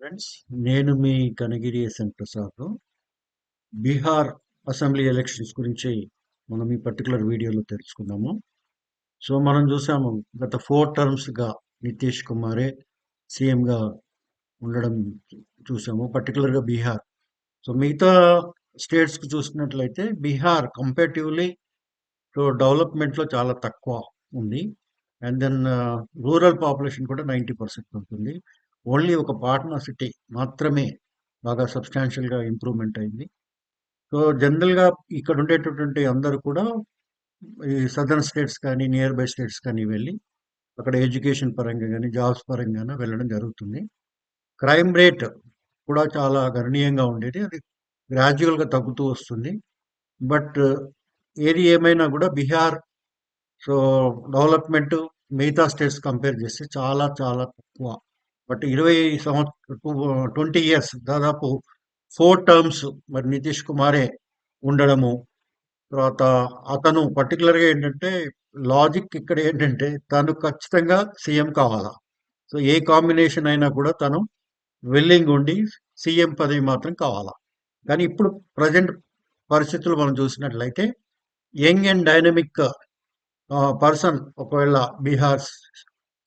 Friends నేను మీ Kanagiri S N Prasad. Bihar assembly elections గురించి మనం ఈ పర్టికులర్ వీడియోలో తెలుసుకుందాము సో మనం చూసాము గత ఫోర్ టర్మ్స్గా నితీష్ కుమారే సీఎంగా ఉండడం చూసాము పర్టికులర్గా బీహార్. సో మిగతా స్టేట్స్కి చూసినట్లయితే బీహార్ కంపేటివ్లీ సో డెవలప్మెంట్లో చాలా తక్కువ ఉంది. అండ్ దెన్ రూరల్ పాపులేషన్ కూడా నైంటీ పర్సెంట్ ఉంటుంది. ఓన్లీ ఒక పాట్నా సిటీ మాత్రమే బాగా సబ్స్టాన్షియల్గా ఇంప్రూవ్మెంట్ అయింది. సో జనరల్గా ఇక్కడ ఉండేటటువంటి అందరూ కూడా ఈ సదర్న్ స్టేట్స్ కానీ నియర్ బై స్టేట్స్ కానీ వెళ్ళి అక్కడ ఎడ్యుకేషన్ పరంగా కానీ జాబ్స్ పరంగా వెళ్ళడం జరుగుతుంది. క్రైమ్ రేట్ కూడా చాలా గణనీయంగా ఉండేది. అది గ్రాడ్యువల్గా తగ్గుతూ వస్తుంది. బట్ ఏది ఏమైనా కూడా బీహార్ సో డెవలప్మెంట్ మిగతా స్టేట్స్ కంపేర్ చేస్తే చాలా చాలా తక్కువ. బట్ ఇరవై సంవత్సరం ట్వంటీ ఇయర్స్ దాదాపు ఫోర్ టర్మ్స్ మరి నితీష్ కుమారే ఉండడము. తర్వాత అతను పర్టికులర్గా ఏంటంటే లాజిక్ ఇక్కడ ఏంటంటే తను ఖచ్చితంగా సీఎం కావాలా. సో ఏ కాంబినేషన్ అయినా కూడా తను విల్లింగ్ ఉండి సీఎం పదవి మాత్రం కావాలా. కానీ ఇప్పుడు ప్రజెంట్ పరిస్థితులు మనం చూసినట్లయితే యంగ్ అండ్ డైనమిక్ పర్సన్ ఒకవేళ బీహార్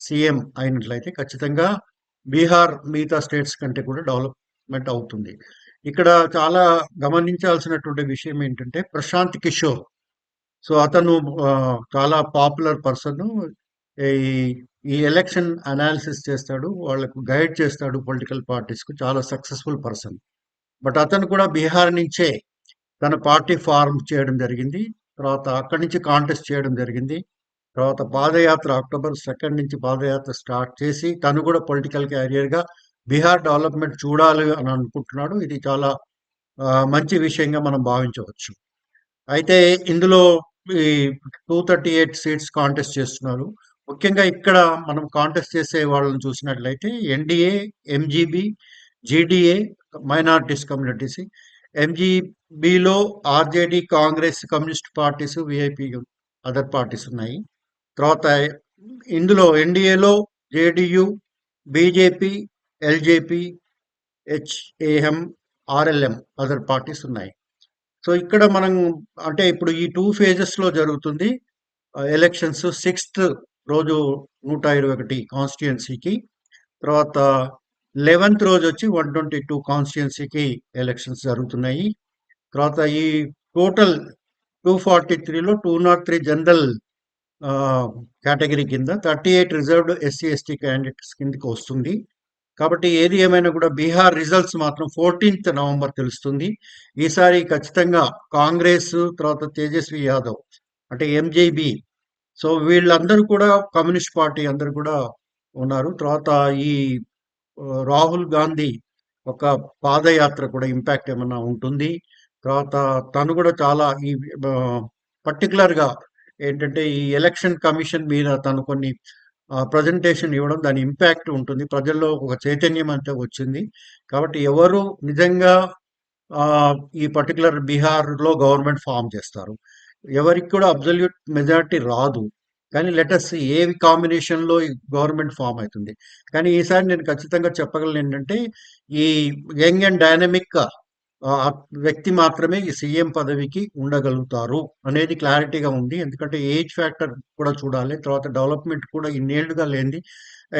సీఎం అయినట్లయితే ఖచ్చితంగా బీహార్ మిగతా స్టేట్స్ కంటే కూడా డెవలప్మెంట్ అవుతుంది. ఇక్కడ చాలా గమనించాల్సినటువంటి విషయం ఏంటంటే ప్రశాంత్ కిషోర్. సో అతను చాలా పాపులర్ పర్సన్. ఈ ఈ ఎలక్షన్ అనాలిసిస్ చేస్తాడు వాళ్ళకు గైడ్ చేస్తాడు పొలిటికల్ పార్టీస్కు. చాలా సక్సెస్ఫుల్ పర్సన్. బట్ అతను కూడా బీహార్ నుంచే తన పార్టీ ఫార్మ్ చేయడం జరిగింది. తర్వాత అక్కడి నుంచి కాంటెస్ట్ చేయడం జరిగింది. తర్వాత పాదయాత్ర అక్టోబర్ సెకండ్ నుంచి పాదయాత్ర స్టార్ట్ చేసి తను కూడా పొలిటికల్ క్యారియర్గా బీహార్ డెవలప్మెంట్ చూడాలి అని అనుకుంటున్నాడు. ఇది చాలా మంచి విషయంగా మనం భావించవచ్చు. అయితే ఇందులో ఈ two thirty eight seats contest చేస్తున్నారు. ముఖ్యంగా ఇక్కడ మనం కాంటెస్ట్ చేసే వాళ్ళని చూసినట్లయితే NDA MGB GDA minorities communities ఎంజీబీలో RJD Congress communist parties VIP other parties ఉన్నాయి. తర్వాత ఇందులో ఎన్డీఏలో JDU BJP LJP HAM RLM other parties ఉన్నాయి. సో ఇక్కడ మనం అంటే ఇప్పుడు ఈ టూ ఫేజెస్లో జరుగుతుంది. ఎలక్షన్స్ సిక్స్త్ రోజు నూట ఇరవై ఒకటి కాన్స్టిట్యుయెన్సీకి తర్వాత లెవెన్త్ రోజు వచ్చి వన్ ట్వంటీ టూ కాన్స్టిట్యుయెన్సీకి ఎలక్షన్స్ జరుగుతున్నాయి. తర్వాత ఈ టోటల్ టూ ఫార్టీ త్రీలో two not three general category కింద thirty eight reserved SC ST candidates కిందకి వస్తుంది. కాబట్టి ఏది ఏమైనా కూడా బీహార్ రిజల్ట్స్ మాత్రం ఫోర్టీన్త్ నవంబర్ తెలుస్తుంది. ఈసారి ఖచ్చితంగా కాంగ్రెస్ తర్వాత తేజస్వి యాదవ్ అంటే ఎంజేబి. సో వీళ్ళందరూ కూడా కమ్యూనిస్ట్ పార్టీ అందరూ కూడా ఉన్నారు. తర్వాత ఈ రాహుల్ గాంధీ ఒక పాదయాత్ర కూడా ఇంపాక్ట్ ఏమన్నా ఉంటుంది. తర్వాత తను కూడా చాలా ఈ పర్టికులర్గా ఏంటంటే ఈ ఎలక్షన్ కమిషన్ మీద తను కొన్ని ప్రజెంటేషన్ ఇవ్వడం దాని ఇంపాక్ట్ ఉంటుంది. ప్రజల్లో ఒక చైతన్యం అంతా వచ్చింది. కాబట్టి ఎవరు నిజంగా ఈ పర్టికులర్ బీహార్లో గవర్నమెంట్ ఫామ్ చేస్తారు? ఎవరికి కూడా అబ్జల్యూట్ మెజారిటీ రాదు. కానీ లెటర్స్ ఏ కాంబినేషన్లో గవర్నమెంట్ ఫామ్ అవుతుంది. కానీ ఈసారి నేను ఖచ్చితంగా చెప్పగలను ఏంటంటే ఈ యంగ్ అండ్ డైనమిక్ వ్యక్తి మాత్రమే ఈ సీఎం పదవికి ఉండగలుగుతారు అనేది క్లారిటీగా ఉంది. ఎందుకంటే ఏజ్ ఫ్యాక్టర్ కూడా చూడాలి. తర్వాత డెవలప్మెంట్ కూడా ఇన్నేళ్ళుగా లేనిది.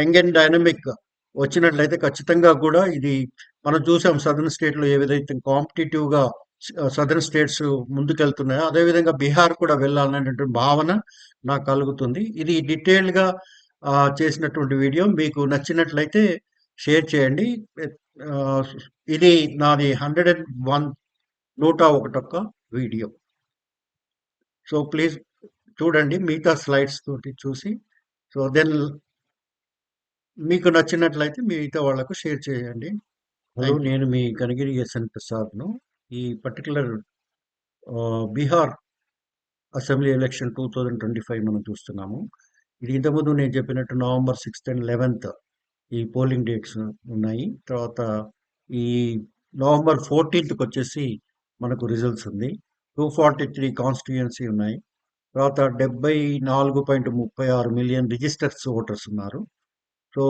యంగ్ అండ్ డైనమిక్ వచ్చినట్లయితే ఖచ్చితంగా కూడా ఇది మనం చూసాం సదర్న్ స్టేట్లో ఏ విధంగా కాంపిటేటివ్గా సదర్న్ స్టేట్స్ ముందుకెళ్తున్నాయో అదేవిధంగా బీహార్ కూడా వెళ్ళాలనేటువంటి భావన నాకు కలుగుతుంది. ఇది డీటెయిల్డ్గా చేసినటువంటి వీడియో. మీకు నచ్చినట్లయితే షేర్ చేయండి. ఇది నాది హండ్రెడ్ అండ్ వన్ నూట ఒకటొక్క వీడియో. సో ప్లీజ్ చూడండి మిగతా స్లైడ్స్ తోటి చూసి. సో దెన్ మీకు నచ్చినట్లయితే మిగతా వాళ్ళకు షేర్ చేయండి. హలో నేను మీ కనగిరి ఎస్ఎన్ ప్రసాద్ను. ఈ particular Bihar assembly election two thousand twenty five మనం చూస్తున్నాము. ఇది ఇంతకుముందు నేను చెప్పినట్టు నవంబర్ సిక్స్త్ అండ్ లెవెన్త్ ఈ పోలింగ్ డేట్స్ ఉన్నాయి. తర్వాత ఈ నవంబర్ ఫోర్టీన్త్కి వచ్చేసి మనకు రిజల్ట్స్ ఉంది. టూ ఫార్టీ త్రీ కాన్స్టిట్యుయెన్సీ ఉన్నాయి. తర్వాత డెబ్బై నాలుగు పాయింట్ ముప్పై ఆరు మిలియన్ రిజిస్టర్స్ ఓటర్స్ ఉన్నారు. సో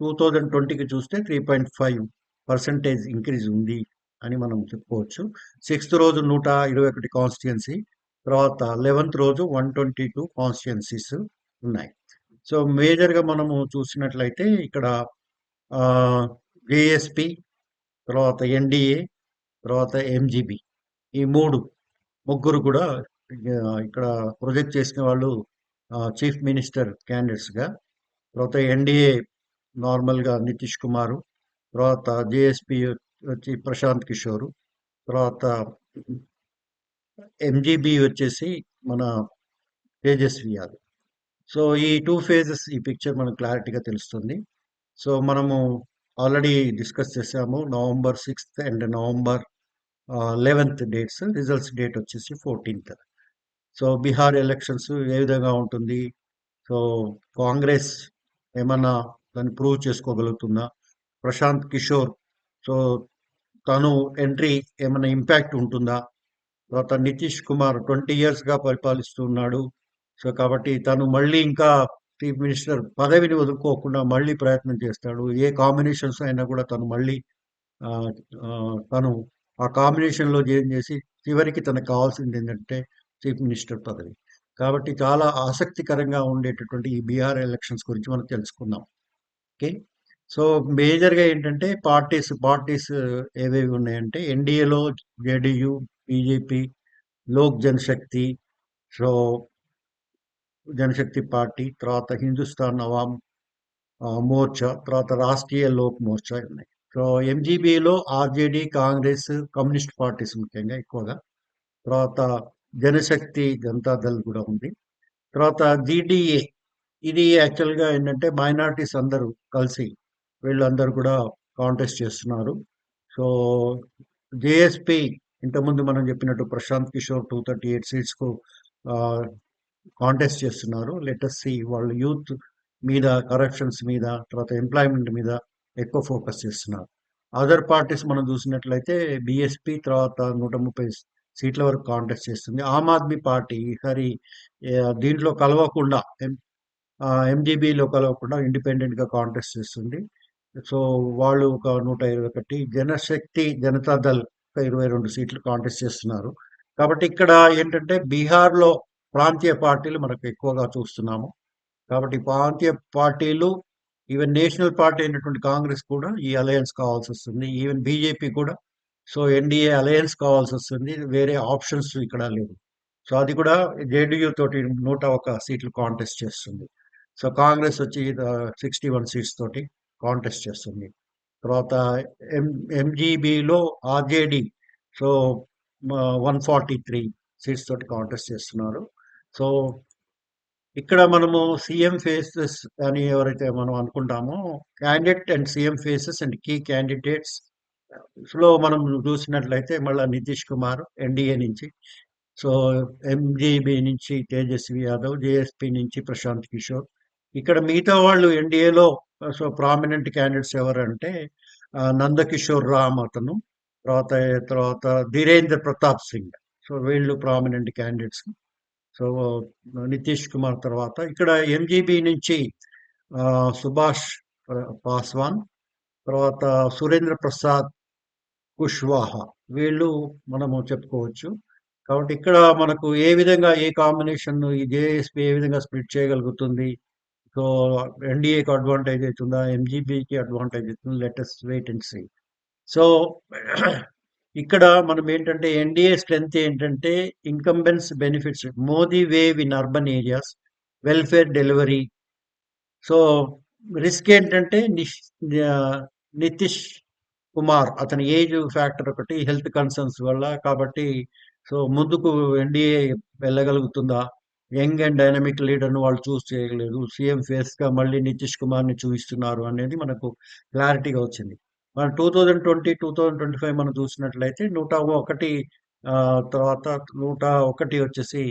టూ థౌజండ్ ట్వంటీకి చూస్తే three point five percentage increase ఉంది అని మనం చెప్పుకోవచ్చు. సిక్స్త్ రోజు నూట ఇరవై ఒకటి కాన్స్టిట్యుయెన్సీ తర్వాత లెవెన్త్ రోజు వన్ ట్వంటీ టూ కాన్స్టిట్యుయెన్సీస్ ఉన్నాయి. సో మేజర్గా మనము చూసినట్లయితే ఇక్కడ జేఎస్పి తర్వాత ఎన్డిఏ తర్వాత ఎంజీబీ ఈ మూడు ముగ్గురు కూడా ఇక్కడ ప్రొజెక్ట్ చేసిన వాళ్ళు చీఫ్ మినిస్టర్ క్యాండిడేట్స్గా తర్వాత ఎన్డీఏ నార్మల్గా నితీష్ కుమారు తర్వాత జేఎస్పి వచ్చి ప్రశాంత్ కిషోర్ తర్వాత ఎంజీబీ వచ్చేసి మన తేజస్వి యాదవ్. సో ఈ టూ ఫేజెస్ ఈ పిక్చర్ మనకు క్లారిటీగా తెలుస్తుంది. సో మనము ఆల్రెడీ డిస్కస్ చేసాము. November sixth and November eleventh dates. Results date వచ్చేసి ఫోర్టీన్త్. సో బీహార్ ఎలక్షన్స్ ఏ విధంగా ఉంటుంది? సో కాంగ్రెస్ ఏమన్నా దాన్ని ప్రూవ్ చేసుకోగలుగుతుందా? ప్రశాంత్ కిషోర్ సో తను ఎంట్రీ ఏమైనా ఇంపాక్ట్ ఉంటుందా? తర్వాత నితీష్ కుమార్ ట్వంటీ ఇయర్స్గా పరిపాలిస్తున్నాడు సో కాబట్టి తను మళ్ళీ ఇంకా చీఫ్ మినిస్టర్ పదవిని వదులుకోకుండా మళ్ళీ ప్రయత్నం చేస్తాడు. ఏ కాంబినేషన్స్ అయినా కూడా తను మళ్ళీ తను ఆ కాంబినేషన్లో జాయిన్ చేసి చివరికి తనకు కావాల్సింది ఏంటంటే చీఫ్ మినిస్టర్ పదవి. కాబట్టి చాలా ఆసక్తికరంగా ఉండేటటువంటి ఈ బీహార్ ఎలక్షన్స్ గురించి మనం తెలుసుకుందాం. ఓకే? సో మేజర్గా ఏంటంటే పార్టీస్ పార్టీస్ ఏవేవి ఉన్నాయంటే ఎన్డీఏలో JDU BJP Lok Janshakti so Janshakti party తర్వాత హిందుస్థాన్ అవామ్ మోర్చా తర్వాత రాష్ట్రీయ లోక్ మోర్చా ఉన్నాయి. సో ఎంజీబీలో ఆర్జేడీ కాంగ్రెస్ కమ్యూనిస్ట్ పార్టీస్ ముఖ్యంగా ఎక్కువగా. తర్వాత జనశక్తి జనతాదళ్ కూడా ఉంది. తర్వాత జీడిఏ ఇది యాక్చువల్గా ఏంటంటే మైనార్టీస్ అందరూ కలిసి వీళ్ళందరూ కూడా కాంటెస్ట్ చేస్తున్నారు. సో జేఎస్పి ఇంతకుముందు మనం చెప్పినట్టు Prashant Kishor two thirty eight సీట్స్కు contest చేస్తున్నారు. లెటెస్ట్ సి వాళ్ళు యూత్ మీద కరప్షన్స్ మీద తర్వాత ఎంప్లాయ్మెంట్ మీద ఎక్కువ ఫోకస్ చేస్తున్నారు. అదర్ పార్టీస్ మనం చూసినట్లయితే బిఎస్పి తర్వాత నూట ముప్పై సీట్ల వరకు కాంటెస్ట్ చేస్తుంది. ఆమ్ ఆద్మీ పార్టీ ఈసారి దీంట్లో కలవకుండా ఎంజీబీలో కలవకుండా ఇండిపెండెంట్గా కాంటెస్ట్ చేస్తుంది. సో వాళ్ళు ఒక నూట ఇరవై ఒకటి జనశక్తి జనతాదళ్ ఒక ఇరవై రెండు సీట్లు కాంటెస్ట్ చేస్తున్నారు. కాబట్టి ఇక్కడ ఏంటంటే బీహార్లో ప్రాంతీయ పార్టీలు మనకు ఎక్కువగా చూస్తున్నాము. కాబట్టి ప్రాంతీయ పార్టీలు ఈవెన్ నేషనల్ పార్టీ అయినటువంటి కాంగ్రెస్ కూడా ఈ అలయన్స్ కావాల్సి వస్తుంది. ఈవెన్ బీజేపీ కూడా. సో ఎన్డీఏ అలయన్స్ కావాల్సి వస్తుంది. వేరే ఆప్షన్స్ ఇక్కడ లేవు. సో అది కూడా జేడీయూ తోటి నూట ఒక సీట్లు కాంటెస్ట్ చేస్తుంది. సో కాంగ్రెస్ వచ్చి సిక్స్టీ వన్ సీట్స్ తోటి కాంటెస్ట్ చేస్తుంది. తర్వాత ఎం ఎంజీబీలో RJD. So one forty three seats తోటి కాంటెస్ట్ చేస్తున్నారు. సో ఇక్కడ మనము సీఎం ఫేసెస్ అని ఎవరైతే మనం అనుకుంటామో candidate and CM faces and key క్యాండిడేట్స్లో మనం చూసినట్లయితే మళ్ళీ నితీష్ కుమార్ ఎన్డీఏ నుంచి. సో ఎంజీబీ నుంచి తేజస్వి యాదవ్ జేఎస్పీ నుంచి ప్రశాంత్ కిషోర్. ఇక్కడ మిగతా వాళ్ళు ఎన్డీఏలో సో ప్రామినెంట్ క్యాండిడేట్స్ ఎవరంటే నందకిషోర్ రామ్ అతను తర్వాత తర్వాత ధీరేంద్ర ప్రతాప్ సింగ్. సో వీళ్ళు prominent candidates. So Nitish Kumar తర్వాత ఇక్కడ ఎంజీబీ నుంచి సుభాష్ పాస్వాన్ తర్వాత సురేంద్ర ప్రసాద్ కుష్వాహా వీళ్ళు మనము చెప్పుకోవచ్చు. కాబట్టి ఇక్కడ మనకు ఏ విధంగా ఏ కాంబినేషన్ ఈ జేఎస్పీ ఏ విధంగా స్ప్లిట్ చేయగలుగుతుంది? సో ఎన్డీఏకి అడ్వాంటేజ్ అవుతుందా? ఎంజీబీకి అడ్వాంటేజ్ అవుతుంది? Latest wait and see so ఇక్కడ మనం ఏంటంటే ఎన్డీఏ స్ట్రెంత్ ఏంటంటే incumbency benefits Modi wave in urban areas welfare delivery so risk ఏంటంటే నితీష్ కుమార్ అతని ఏజ్ ఫ్యాక్టర్ ఒకటి హెల్త్ కన్సర్న్స్ వల్ల కాబట్టి సో ముందుకు ఎన్డీఏ వెళ్ళగలుగుతుందా? యంగ్ అండ్ డైనమిక్ లీడర్ను వాళ్ళు చూస్ చేయలేదు. సీఎం ఫేస్గా మళ్ళీ నితీష్ కుమార్ని చూపిస్తున్నారు అనేది మనకు క్లారిటీగా వచ్చింది. మనం two thousand twenty two thousand twenty five మనం చూసినట్లయితే నూట ఒకటి తర్వాత నూట ఒకటి వచ్చేసి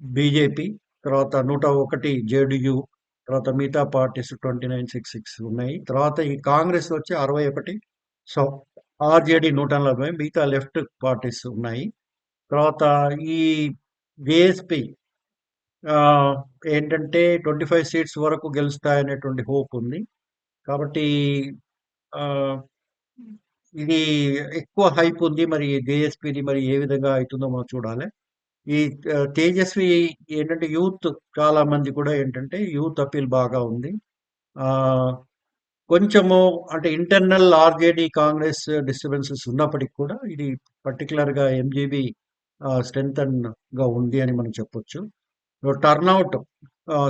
బీజేపీ తర్వాత నూట ఒకటి జేడియు తర్వాత మిగతా parties twenty nine six six ఉన్నాయి. తర్వాత ఈ కాంగ్రెస్ వచ్చి అరవై ఒకటి సో ఆర్జేడి నూట నలభై మిగతా లెఫ్ట్ పార్టీస్ ఉన్నాయి. తర్వాత ఈ జేఎస్పి ఏంటంటే ట్వంటీ ఫైవ్ సీట్స్ వరకు గెలుస్తాయనేటువంటి హోప్ ఉంది. కాబట్టి ఇది ఎక్కువ హైప్ ఉంది. మరి జేఎస్‌పీది మరి ఏ విధంగా అయితుందో మనం చూడాలి. ఈ తేజస్వి ఏంటంటే యూత్ చాలా మంది కూడా ఏంటంటే యూత్ అపీల్ బాగా ఉంది. కొంచెము అంటే ఇంటర్నల్ ఆర్‌జేడీ కాంగ్రెస్ డిస్టర్బెన్సెస్ ఉన్నప్పటికి కూడా ఇది పర్టికులర్గా ఎంజీబీ ఆహ్, గా ఉంది అని మనం చెప్పొచ్చు. Turnout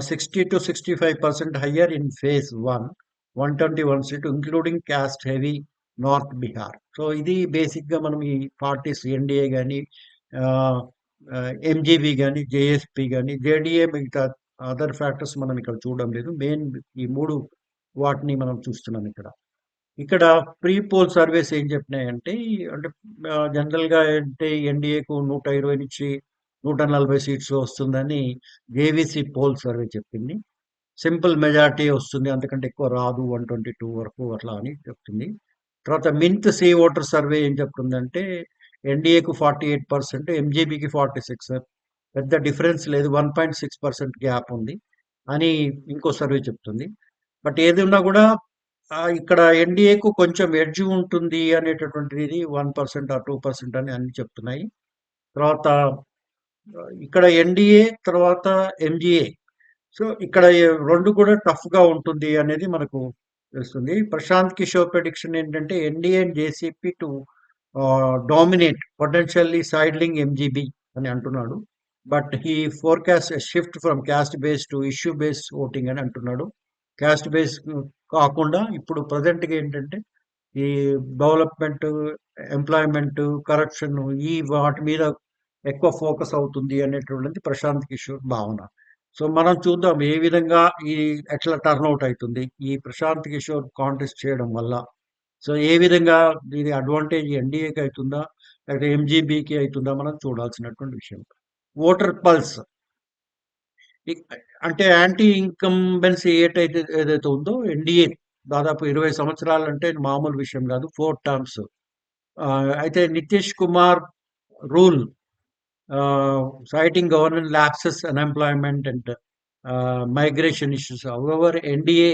sixty two 60-65% higher in phase 1, 121 seat including caste heavy north Bihar so, ఇది బేసిక్‌గా మనం ఈ పార్టీస్ ఎన్‌డీఏ గాని ఎంజీబీ గాని, జేఎస్‌పీ కానీ జేడీఏ మిగతా అదర్ ఫ్యాక్టర్స్ మనం ఇక్కడ చూడడం లేదు. మెయిన్ ఈ మూడు వాటిని మనం చూస్తున్నాం ఇక్కడ. ఇక్కడ ప్రీ పోల్ సర్వేస్ ఏం చెప్పినాయంటే అంటే జనరల్‌గా అంటే ఎన్‌డీఏకు 120 నుంచి 140 సీట్స్ వస్తుందని జేవీసీ పోల్ సర్వే చెప్పింది. సింపుల్ మెజారిటీ వస్తుంది. అంతకంటే ఎక్కువ రాదు. 122 వరకు అట్లా అని చెప్తుంది. తర్వాత మింత్ సీ ఓటర్ సర్వే ఏం చెప్తుందంటే ఎన్‌డీఏకు 48%, ఎంజీబీకి 46 పెద్ద డిఫరెన్స్ లేదు. 1.6% గ్యాప్ ఉంది అని ఇంకో సర్వే చెప్తుంది. బట్ ఏది ఉన్నా కూడా ఇక్కడ ఎన్‌డీఏకు కొంచెం ఎడ్జ్ ఉంటుంది అనేటటువంటిది వన్ పర్సెంట్ ఆ టూ పర్సెంట్ అని అన్ని చెప్తున్నాయి. తర్వాత ఇక్కడ ఎన్‌డీఏ తర్వాత ఎంజీఏ. సో, ఇక్కడ రెండు కూడా టఫ్‌గా ఉంటుంది అనేది మనకు తెలుస్తుంది. ప్రశాంత్ కిషోర్ ప్రెడిక్షన్ ఏంటంటే NDA and JCP to dominate potentially sidelining MGB అని అంటున్నాడు. బట్ ఈ forecast shift from caste based to issue based voting అని అంటున్నాడు. కాస్ట్ బేస్ కాకుండా ఇప్పుడు ప్రజెంట్గా ఏంటంటే ఈ డెవలప్‌మెంట్, ఎంప్లాయ్‌మెంట్, కరప్షన్ ఈ వాటి మీద ఎక్కువ ఫోకస్ అవుతుంది అనేటువంటిది ప్రశాంత్ కిషోర్ భావన. సో, మనం చూద్దాం ఏ విధంగా ఈ ఎట్లా టర్నౌట్ అవుతుంది ఈ ప్రశాంత్ కిషోర్ కాంటెస్ట్ చేయడం వల్ల. సో, ఏ విధంగా ఇది అడ్వాంటేజ్ ఎన్‌డీఏకి అవుతుందా లేకపోతే ఎంజీబీకి అవుతుందా మనం చూడాల్సినటువంటి విషయం. Voter pulse. అంటే యాంటీ ఇన్కంబెన్సీ ఏటైతే ఏదైతే ఉందో ఎన్‌డీఏ దాదాపు 20 సంవత్సరాలంటే మామూలు విషయం కాదు. Four terms. అయితే Nitish Kumar rule ah, citing government lapses, unemployment and ah, migration issues. However NDA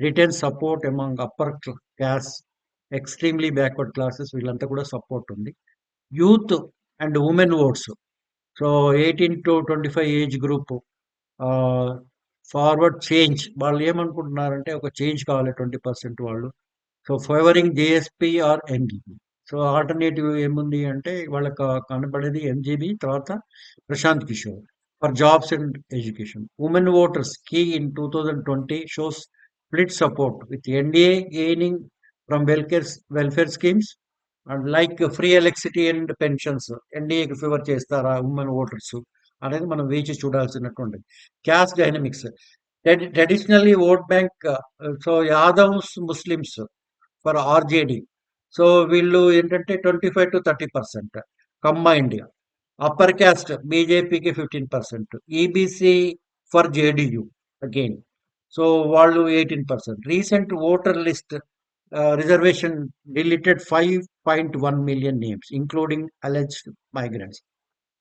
retains support among upper class caste, extremely backward classes వీళ్ళంతా కూడా సపోర్ట్ ఉంది. Youth and women votes. So, 18-25 age group ah, forward change వాళ్ళు ఏమనుకుంటున్నారంటే ఒక change కావాలి 20% వాళ్ళు. So, favouring JSP or NDP. So, alternative ఏముంది అంటే వాళ్ళకి కనబడేది ఎంజీబీ తర్వాత Prashant Kishor for jobs and education. Women voters key in 2020 shows split support with NDA gaining from welfare welfare schemes and like free electricity and pensions ఎన్‌డీఏకి favour చేస్తారా women voters అనేది మనం వేచి చూడాల్సినటువంటిది. Caste dynamics. Traditionally vote bank so, Yadavs, Muslims for RJD. So, వీళ్ళు ఏంటంటే 25-30% కంబైన్డ్‌గా. Upper caste బీజేపీకి 15%. EBC for JDU again. So, వాళ్ళు 18%. Recent voter list ah, reservation deleted 5.1 million names including alleged migrants.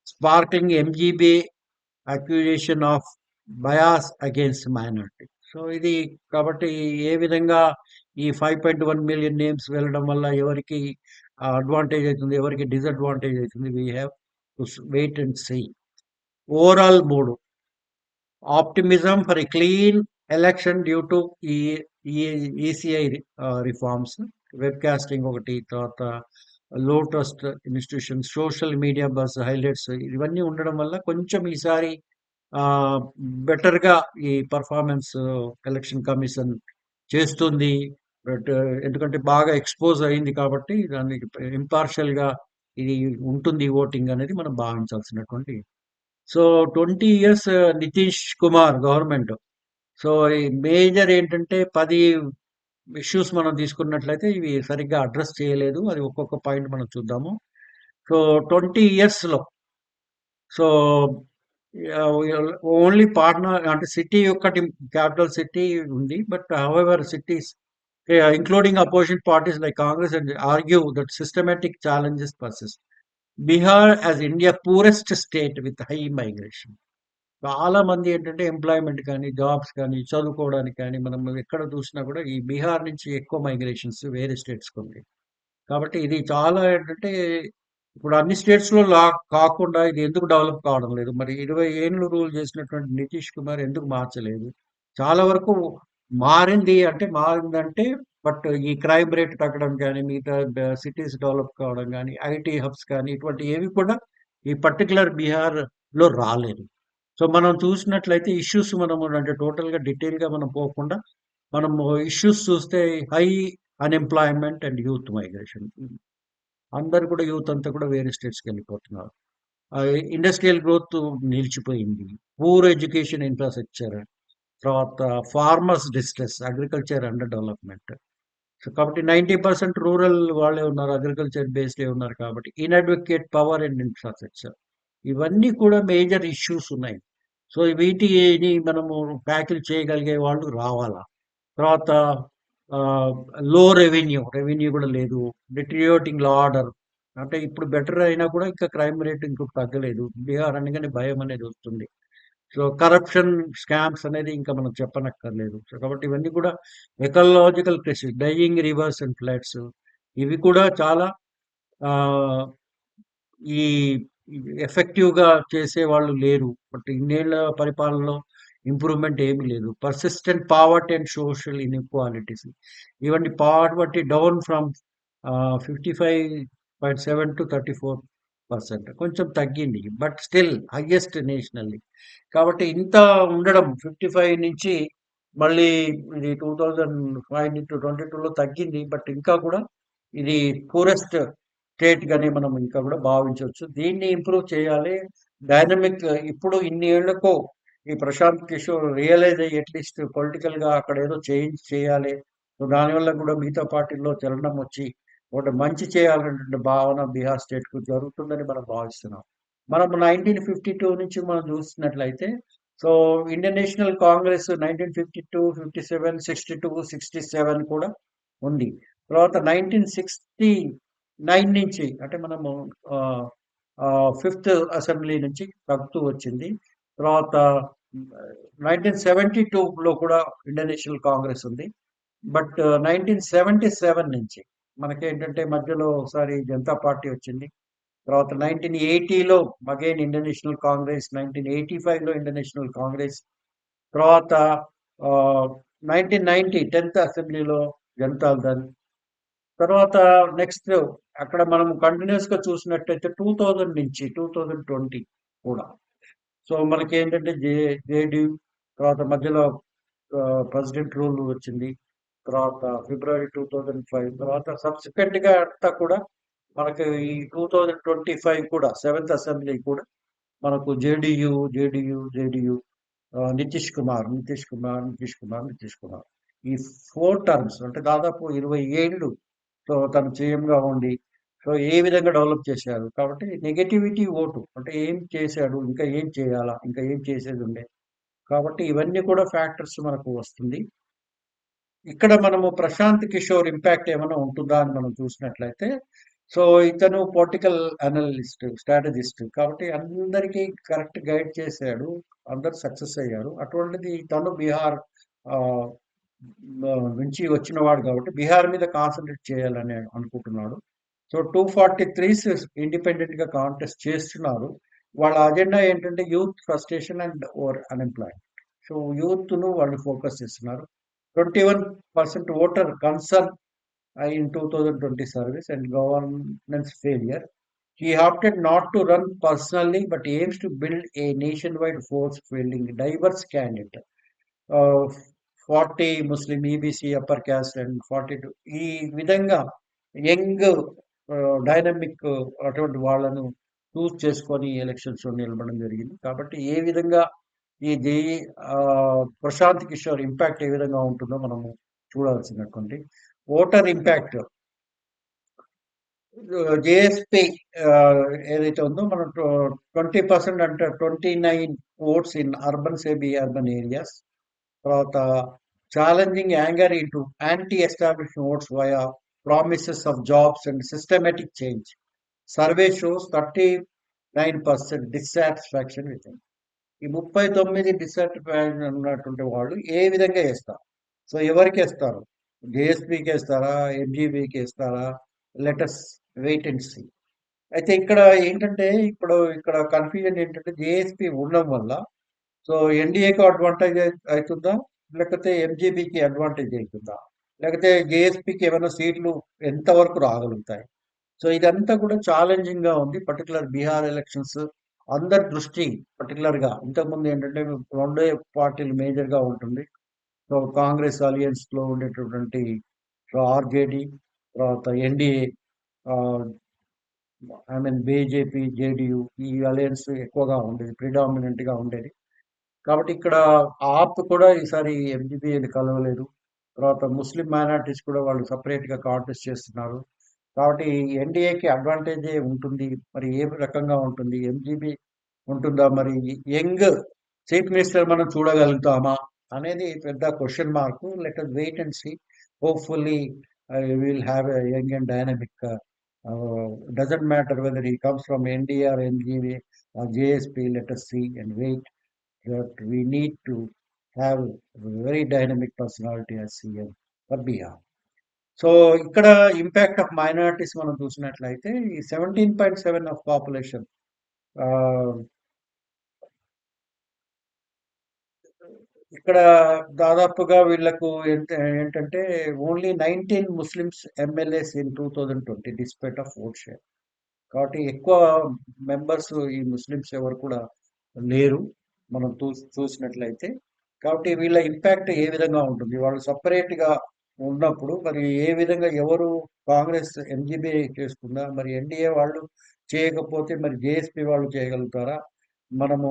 Sparking MGB accusation of bias against minority. So, ఇది కాబట్టి ఏ విధంగా ఈ 5.1 మిలియన్ నేమ్స్ వెళ్ళడం వల్ల ఎవరికి అడ్వాంటేజ్ అవుతుంది ఎవరికి డిసడ్వాంటేజ్ అవుతుంది we have to wait and see. Overall mood optimism for a clean election due to ఈ ఈ ఈసీఐ రిఫార్మ్స్ రిఫార్మ్స్. వెబ్‌కాస్టింగ్ ఒకటి, తర్వాత low trust social media buzz highlights ఇవన్నీ ఉండడం వల్ల కొంచెం ఈసారి బెటర్‌గా ఈ పర్ఫార్మెన్స్ ఎలక్షన్ కమిషన్ చేస్తుంది. బట్ uh, ఎందుకంటే బాగా ఎక్స్‌పోజ్ అయింది కాబట్టి దాన్ని ఇంపార్షియల్‌గా ఇది ఉంటుంది ఓటింగ్ అనేది మనం భావించాల్సినటువంటి so, 20 years Nitish Kumar government. So, ఈ మేజర్ ఏంటంటే పది ఇష్యూస్ మనం తీసుకున్నట్లయితే ఇవి సరిగ్గా అడ్రస్ చేయలేదు. అది ఒక్కొక్క పాయింట్ మనం చూద్దాము. సో, 20 ఇయర్స్‌లో సో, ఓన్లీ పాట్నా అంటే సిటీ ఒక్కటి క్యాపిటల్ సిటీ ఉంది. But however cities ah, including opposition parties like Congress and argue that systematic challenges persist. Bihar as India poorest state with high migration. చాలా మంది ఏంటంటే ఎంప్లాయ్మెంట్ కానీ జాబ్స్ కానీ చదువుకోవడానికి కానీ మనం ఎక్కడ చూసినా కూడా ఈ బీహార్ నుంచి ఎక్కువ మైగ్రేషన్స్ వేరే స్టేట్స్కి ఉంది కాబట్టి ఇది చాలా ఏంటంటే ఇప్పుడు అన్ని స్టేట్స్లో లా కాకుండా ఇది ఎందుకు డెవలప్ కావడం లేదు మరి ఇరవై ఏళ్ళు రూల్ చేసినటువంటి నితీష్ కుమార్ ఎందుకు మార్చలేదు చాలా వరకు మారింది అంటే మారిందంటే బట్ ఈ క్రైమ్ రేట్ తగ్గడం కానీ మిగతా సిటీస్ డెవలప్ కావడం కానీ ఐటీ హబ్స్ కానీ ఇటువంటి ఏవి కూడా ఈ పర్టికులర్ బీహార్లో రాలేదు. సో మనం చూసినట్లయితే ఇష్యూస్ మనము అంటే టోటల్గా డీటెయిల్గా మనం పోకుండా మనం ఇష్యూస్ చూస్తే high unemployment and youth migration. అందరు కూడా యూత్ అంతా కూడా వేరే స్టేట్స్కి వెళ్ళిపోతున్నారు. ఇండస్ట్రియల్ గ్రోత్ నిలిచిపోయింది. పూర్ ఎడ్యుకేషన్ ఇన్ఫ్రాస్ట్రక్చర్ తర్వాత farmers distress agriculture under development. So కాబట్టి నైంటీ పర్సెంట్ రూరల్ వాళ్ళే ఉన్నారు అగ్రికల్చర్ బేస్డే ఉన్నారు కాబట్టి ఇన్అడ్వకేట్ పవర్ అండ్ ఇన్ఫ్రాస్ట్రక్చర్. ఇవన్నీ కూడా మేజర్ ఇష్యూస్ ఉన్నాయి. సో వీటిని మనము ట్యాకిల్ చేయగలిగే వాళ్ళు రావాలా? తర్వాత లో రెవెన్యూ రెవెన్యూ కూడా లేదు. డిట్రియోటింగ్ లా ఆర్డర్ అంటే ఇప్పుడు బెటర్ అయినా కూడా ఇంకా క్రైమ్ రేట్ ఇంకొక తగ్గలేదు. బీహార్ అనగానే భయం అనేది వస్తుంది. సో కరప్షన్ స్కామ్స్ అనేది ఇంకా మనం చెప్పనక్కర్లేదు. సో కాబట్టి ఇవన్నీ కూడా ecological crisis dying rivers and floods ఇవి కూడా చాలా ఈ ఎఫెక్టివ్గా చేసే వాళ్ళు లేరు. బట్ ఇన్నేళ్ళ పరిపాలనలో ఇంప్రూవ్మెంట్ ఏమీ లేదు. Persistent poverty and social inequalities ఇవన్నీ poverty down from fifty five point seven to thirty four percent. కొంచెం తగ్గింది బట్ స్టిల్ హయ్యెస్ట్ నేషనల్లీ. కాబట్టి ఇంత ఉండడం ఫిఫ్టీ ఫైవ్ నుంచి మళ్ళీ ఇది టూ థౌజండ్ ఫైవ్ నుంచి ట్వంటీ టూలో తగ్గింది బట్ ఇంకా కూడా ఇది పూరెస్ట్ స్టేట్గానే మనం ఇంకా కూడా భావించవచ్చు. దీన్ని ఇంప్రూవ్ చేయాలి. డైనమిక్ ఇప్పుడు ఇన్ని ఏళ్ళకు ఈ ప్రశాంత్ కిషోర్ రియలైజ్ అయ్యి అట్లీస్ట్ పొలిటికల్గా అక్కడ ఏదో చేంజ్ చేయాలి. దానివల్ల కూడా మిగతా పార్టీల్లో చలనం వచ్చి ఒకటి మంచి చేయాలనేటువంటి భావన బీహార్ స్టేట్కు జరుగుతుందని మనం భావిస్తున్నాం. మనం నైన్టీన్ ఫిఫ్టీ టూ నుంచి మనం చూసినట్లయితే so Indian national Congress nineteen fifty two fifty seven sixty two sixty seven కూడా ఉంది. తర్వాత నైన్టీన్ సిక్స్టీ నైన్ నుంచి అంటే మనము ఫిఫ్త్ అసెంబ్లీ నుంచి తగ్గుతూ వచ్చింది. తర్వాత నైన్టీన్ సెవెంటీ టూలో కూడా ఇండియన్ నేషనల్ కాంగ్రెస్ ఉంది. బట్ నైన్టీన్ సెవెంటీ సెవెన్ నుంచి మనకేంటంటే మధ్యలో ఒకసారి జనతా పార్టీ వచ్చింది. తర్వాత nineteen ఎయిటీలో again international Congress nineteen eighty ఫైవ్లో ఇంటర్నేషనల్ కాంగ్రెస్. తర్వాత నైన్టీన్ నైన్టీ టెన్త్ అసెంబ్లీలో జనతాదళ్. తర్వాత నెక్స్ట్ అక్కడ మనం కంటిన్యూస్గా చూసినట్టయితే టూ థౌజండ్ నుంచి టూ థౌజండ్ ట్వంటీ కూడా. సో మనకి ఏంటంటే జే జేడి తర్వాత మధ్యలో ప్రెసిడెంట్ రూల్ వచ్చింది. తర్వాత ఫిబ్రవరి టూ థౌజండ్ ఫైవ్ తర్వాత సబ్సిక్వెంట్గా అంతా కూడా మనకి ఈ టూ థౌజండ్ ట్వంటీ ఫైవ్ కూడా సెవెంత్ అసెంబ్లీ కూడా మనకు JDU JDU JDU Nitish Kumar Nitish Kumar Nitish Kumar Nitish Kumar. ఈ ఫోర్ టర్మ్స్ అంటే దాదాపు ఇరవై ఏళ్ళు సో తను గా ఉండి సో ఏ విధంగా డెవలప్ చేశారు? కాబట్టి నెగటివిటీ ఓటు అంటే ఏం చేశాడు ఇంకా ఏం చేయాలా ఇంకా ఏం చేసేది ఉండే? కాబట్టి ఇవన్నీ కూడా ఫ్యాక్టర్స్ మనకు వస్తుంది. ఇక్కడ మనము ప్రశాంత్ కిషోర్ ఇంపాక్ట్ ఏమైనా ఉంటుందా అని మనం చూసినట్లయితే సో ఇతను పొలిటికల్ అనలిస్ట్ స్ట్రాటజిస్ట్. కాబట్టి అందరికీ కరెక్ట్ గైడ్ చేశాడు. అందరు సక్సెస్ అయ్యారు. అటువంటిది తను బీహార్ నుంచి వచ్చిన వాడు కాబట్టి బీహార్ మీద కాన్సన్ట్రేట్ చేయాలని అనుకుంటున్నాడు. సో టూ ఫార్టీ త్రీస్ ఇండిపెండెంట్గా కాంటెస్ట్ చేస్తున్నారు. వాళ్ళ అజెండా ఏంటంటే youth frustration and over unemployment. So యూత్ను వాళ్ళు ఫోకస్ చేస్తున్నారు. Twenty one percent voter concern in two thousand twenty service and governance failure He opted not to run personally, but aims to build a nationwide wide force fielding diverse candidate forty Muslim EBC upper caste and forty two ఈ విధంగా young uh, dynamic uh, అటువంటి వాళ్ళను చూస్ చేసుకొని elections నిలబడడం జరిగింది. కాబట్టి ఏ విధంగా ఇది ప్రశాంత్ కిషోర్ ఇంపాక్ట్ ఏ విధంగా ఉంటుందో మనము చూడాల్సినటువంటి ఓటర్ ఇంపాక్ట్ జేఎస్పీ ఏదైతే ఉందో మనం ట్వంటీ పర్సెంట్ అంటే twenty nine votes in urban సేబీ urban areas. తర్వాత challenging anger into anti establishment votes via promises of jobs and systematic change survey shows thirty nine percent dissatisfaction with ఈ ముప్పై తొమ్మిది డిసర్టిఫైడ్ ఉన్నటువంటి వాళ్ళు ఏ విధంగా వేస్తారు? సో ఎవరికి వేస్తారు? జేఎస్పీకి వేస్తారా? ఎంజీబీకి వేస్తారా? లెటర్స్ వెయిట్ అండ్ సీ అయితే ఇక్కడ ఏంటంటే ఇప్పుడు ఇక్కడ కన్ఫ్యూజన్ ఏంటంటే జేఎస్పీ ఉండడం వల్ల సో ఎన్డీఏకి అడ్వాంటేజ్ అవుతుందా? లేకపోతే ఎంజీబీకి అడ్వాంటేజ్ అవుతుందా? లేకపోతే జేఎస్పీకి ఏమైనా సీట్లు ఎంతవరకు రాగలుగుతాయి? సో ఇదంతా కూడా ఛాలెంజింగ్గా ఉంది పర్టికులర్ బీహార్ ఎలక్షన్స్ అందరి దృష్టి పర్టికులర్గా ఇంతకుముందు ఏంటంటే రెండే పార్టీలు మేజర్గా ఉంటుంది. సో కాంగ్రెస్ అలియన్స్లో ఉండేటటువంటి ఆర్జేడి తర్వాత NDA I mean BJP JDU ఈ అలయన్స్ ఎక్కువగా ఉండేది ప్రిడామినెంట్గా ఉండేది. కాబట్టి ఇక్కడ ఆప్ కూడా ఈసారి ఎంజీబీఏని కలవలేదు. తర్వాత ముస్లిం మైనార్టీస్ కూడా వాళ్ళు సపరేట్గా కాంటెస్ట్ చేస్తున్నారు. కాబట్టి ఎన్డీఏకి అడ్వాంటేజ్ ఉంటుంది? మరి ఏ రకంగా ఉంటుంది? ఎంజీబీ ఉంటుందా? మరి యంగ్ చీఫ్ మినిస్టర్ మనం చూడగలుగుతామా? అనేది పెద్ద question mark let us wait and see hopefully will have a young and dynamic doesn't matter whether he comes from NDR NGB JSP let us see and wait that we need to have very dynamic personality as CM for Bihar so ఇక్కడ impact of minorities మనం చూసినట్లయితే ఈ seventeen point seven of population ఇక్కడ దాదాపుగా వీళ్ళకు ఏంటంటే only nineteen Muslims MLAs in two thousand twenty despite of vote share కాబట్టి ఎక్కువ మెంబర్స్ ఈ ముస్లిమ్స్ ఎవరు కూడా లేరు మనం చూ చూసినట్లయితే. కాబట్టి వీళ్ళ ఇంపాక్ట్ ఏ విధంగా ఉంటుంది? వాళ్ళు సపరేట్గా ఉన్నప్పుడు మరి ఏ విధంగా ఎవరు కాంగ్రెస్ ఎంజీబీ చేసుకుందా మరి ఎన్డీఏ వాళ్ళు చేయకపోతే మరి జేఎస్పీ వాళ్ళు చేయగలుగుతారా? మనము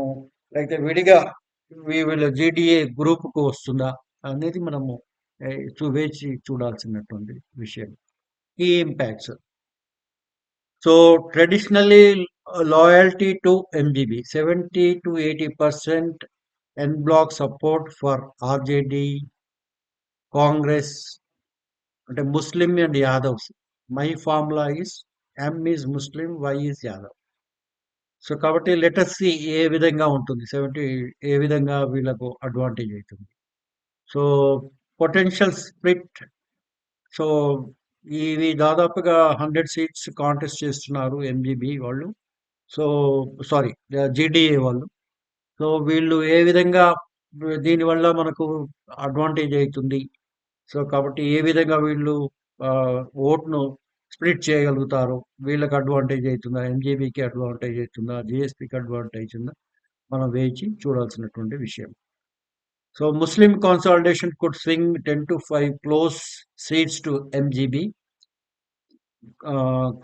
లేకపోతే విడిగా వీ- వీళ్ళ జీడిఏ గ్రూప్కు వస్తుందా అనేది మనము ఏ, వేచి చూడాల్సినటువంటి విషయం. ఈ impacts so traditionally loyalty to MGB seventy to eighty percent en bloc support for RJD Congress అంటే Muslim and Yadavs MY formula is M is Muslim Y is Yadav. So కాబట్టి లెటర్స్ ఏ విధంగా ఉంటుంది. సెవెంటీ ఏ విధంగా వీళ్ళకు advantage అవుతుంది. So potential split so ఇవి దాదాపుగా హండ్రెడ్ సీట్స్ కాంటెస్ట్ చేస్తున్నారు ఎంజీబీ వాళ్ళు. సో సారీ జీడిఏ వాళ్ళు. సో వీళ్ళు ఏ విధంగా దీనివల్ల మనకు అడ్వాంటేజ్ అవుతుంది? సో కాబట్టి ఏ విధంగా వీళ్ళు ఓట్ను స్ప్లిట్ చేయగలుగుతారు వీళ్ళకి అడ్వాంటేజ్ అవుతుందా? ఎంజేబీకి అడ్వాంటేజ్ అవుతుందా? జిఎస్పీకి అడ్వాంటేజ్ ఉందా? మనం వేచి చూడాల్సినటువంటి విషయం. So Muslim consolidation could swing ten to five close seats to MGB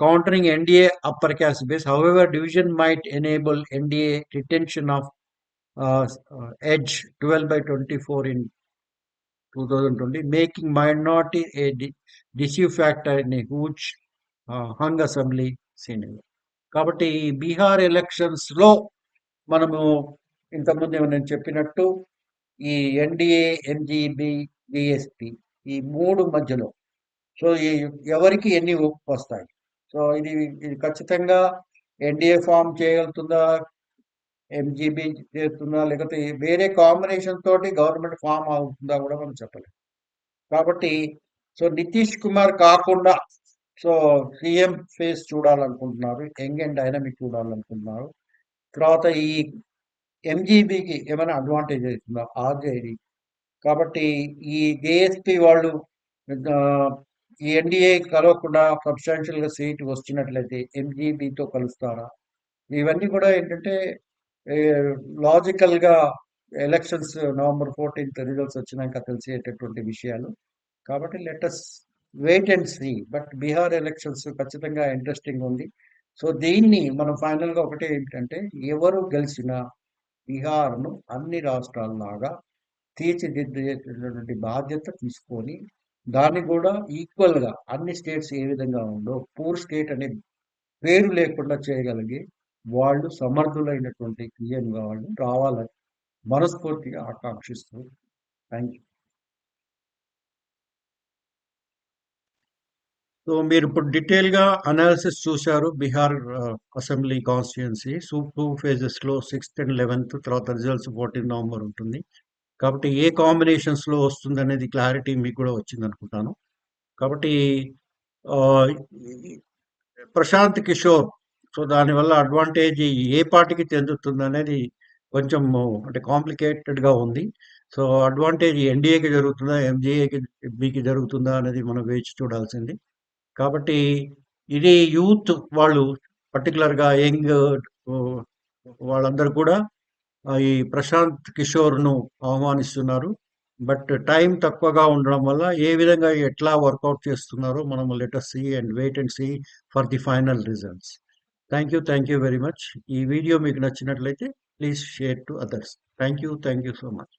countering NDA upper caste base however division might enable NDA retention of edge twelve by twenty four in two thousand twenty making minority a decisive factor in a huge hung assembly senior కాబట్టి ఈ బీహార్ ఎలక్షన్స్లో మనము ఇంతకుముందు నేను చెప్పినట్టు ఈ NDA NGB BSP ఈ మూడు మధ్యలో సో ఈ ఎవరికి ఎన్ని వస్తాయి? సో ఇది ఇది ఖచ్చితంగా ఎన్డీఏ ఫామ్ చేయగలుగుతుందా? ఎంజీబీ చేస్తుందా లేకపోతే వేరే కాంబినేషన్ తోటి గవర్నమెంట్ ఫామ్ అవుతుందా కూడా మనం చెప్పలేం. కాబట్టి సో నితీష్ కుమార్ కాకుండా సో సీఎం ఫేస్ చూడాలనుకుంటున్నారు యంగ్ అండ్ డైనమిక్ చూడాలనుకుంటున్నారు. తర్వాత ఈ ఎంజీబీకి ఏమైనా అడ్వాంటేజ్ అవుతుందా? ఆర్జేడి కాబట్టి ఈ జేఎస్పీ వాళ్ళు ఈ ఎన్డీఏ కలవకుండా సబ్స్టాన్షియల్గా సీట్ వచ్చినట్లయితే ఎంజీబీతో కలుస్తారా? ఇవన్నీ కూడా ఏంటంటే లాజికల్గా ఎలక్షన్స్ నవంబర్ ఫోర్టీన్త్ రిజల్ట్స్ వచ్చినాక తెలిసేటటువంటి విషయాలు. కాబట్టి let's wait and see but Bihar elections ఖచ్చితంగా ఇంట్రెస్టింగ్ ఉంది. సో దీన్ని మనం ఫైనల్గా ఒకటే ఏంటంటే ఎవరు గెలిచినా బీహార్ను అన్ని రాష్ట్రాల్లాగా తీర్చిదిద్దేటటువంటి బాధ్యత తీసుకొని దాన్ని కూడా ఈక్వల్గా అన్ని స్టేట్స్ ఏ విధంగా ఉందో పూర్ స్టేట్ అనే పేరు లేకుండా చేయగలిగి వాళ్ళు సమర్థులైనటువంటి సీఎం వాళ్ళు రావాలని మనస్ఫూర్తిగా ఆకాంక్షిస్తూ థ్యాంక్ యూ సో మీరు ఇప్పుడు డీటెయిల్‌గా అనాలిసిస్ చూశారు. Bihar assembly constituency. So two ఫేజెస్‌లో sixth and 11థ్ తర్వాత రిజల్ట్స్ 14 నవంబర్ ఉంటుంది. కాబట్టి ఏ కాంబినేషన్స్‌లో వస్తుంది అనేది క్లారిటీ మీకు కూడా వచ్చింది అనుకుంటాను కాబట్టి ప్రశాంత్ కిషోర్ సో దానివల్ల అడ్వాంటేజ్ ఏ పార్టీకి చెందుతుందనేది కొంచెము అంటే కాంప్లికేటెడ్‌గా ఉంది. సో అడ్వాంటేజ్ ఎన్‌డీఏకి జరుగుతుందా? ఎంజీఏకి బీకి జరుగుతుందా? అనేది మనం వేచి చూడాల్సింది. కాబట్టి ఇది యూత్ వాళ్ళు పర్టిక్యులర్‌గా యంగ్ వాళ్ళందరూ కూడా ఈ ప్రశాంత్ కిషోర్‌ను ఆహ్వానిస్తున్నారు. బట్ టైం తక్కువగా ఉండడం వల్ల ఏ విధంగా ఎట్లా వర్కౌట్ చేస్తున్నారో మనం later see and wait and see for the final results. Thank you. Thank you very much. ఈ వీడియో మీకు నచ్చినట్లయితే please share to others. Thank you. Thank you so much.